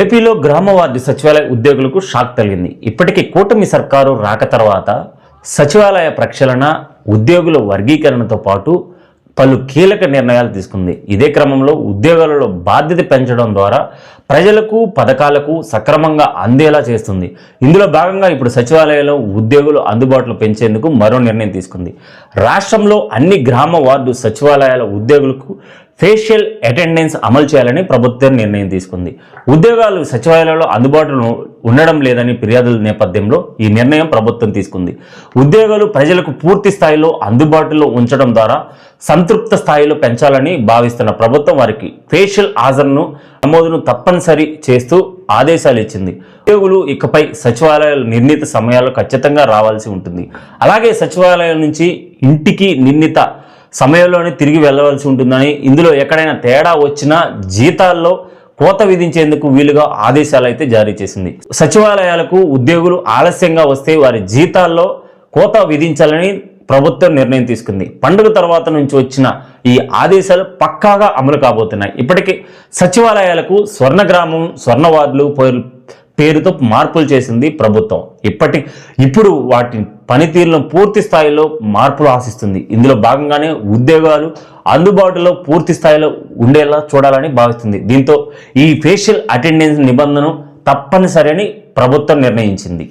ఏపీలో గ్రామ వార్డు సచివాలయ ఉద్యోగులకు షాక్ తగిలింది. ఇప్పటికీ కూటమి సర్కారు రాక తర్వాత సచివాలయ ప్రక్షాళన ఉద్యోగుల వర్గీకరణతో పాటు పలు కీలక నిర్ణయాలు తీసుకుంది. ఇదే క్రమంలో ఉద్యోగాలలో బాధ్యత పెంచడం ద్వారా ప్రజలకు పథకాలకు సక్రమంగా అందేలా చేస్తుంది. ఇందులో భాగంగా ఇప్పుడు సచివాలయంలో ఉద్యోగులు అందుబాటులో పెంచేందుకు మరో నిర్ణయం తీసుకుంది. రాష్ట్రంలో అన్ని గ్రామ వార్డు సచివాలయాల ఉద్యోగులకు ఫేషియల్ అటెండెన్స్ అమలు చేయాలని ప్రభుత్వం నిర్ణయం తీసుకుంది. ఉద్యోగాలు సచివాలయాల్లో అందుబాటులో ఉండడం లేదని ఫిర్యాదుల నేపథ్యంలో ఈ నిర్ణయం ప్రభుత్వం తీసుకుంది. ఉద్యోగాలు ప్రజలకు పూర్తి స్థాయిలో అందుబాటులో ఉంచడం ద్వారా సంతృప్త స్థాయిలో పెంచాలని భావిస్తున్న ప్రభుత్వం వారికి ఫేషియల్ హాజరును నమోదును తప్పనిసరి చేస్తూ ఆదేశాలు ఇచ్చింది. ఉద్యోగులు ఇకపై సచివాలయాలు నిర్ణీత సమయాల్లో ఖచ్చితంగా రావాల్సి ఉంటుంది. అలాగే సచివాలయం నుంచి ఇంటికి నిర్ణీత సమయంలోనే తిరిగి వెళ్ళవలసి ఉంటుందని ఇందులో ఎక్కడైనా తేడా వచ్చినా జీతాల్లో కోత విధించేందుకు వీలుగా ఆదేశాలు అయితే జారీ చేసింది. సచివాలయాలకు ఉద్యోగులు ఆలస్యంగా వస్తే వారి జీతాల్లో కోత విధించాలని ప్రభుత్వం నిర్ణయం తీసుకుంది. పండుగ తర్వాత నుంచి వచ్చిన ఈ ఆదేశాలు పక్కాగా అమలు కాబోతున్నాయి. ఇప్పటికే సచివాలయాలకు స్వర్ణగ్రామం స్వర్ణవార్డులు పేరుతో మార్పులు చేసింది ప్రభుత్వం. ఇప్పటి ఇప్పుడు వాటి పనితీరులో పూర్తి స్థాయిలో మార్పులు ఆశిస్తుంది. ఇందులో భాగంగానే ఉద్యోగాలు అందుబాటులో పూర్తి స్థాయిలో ఉండేలా చూడాలని భావిస్తుంది. దీంతో ఈ ఫేషియల్ అటెండెన్స్ నిబంధన తప్పనిసరి అని ప్రభుత్వం నిర్ణయించింది.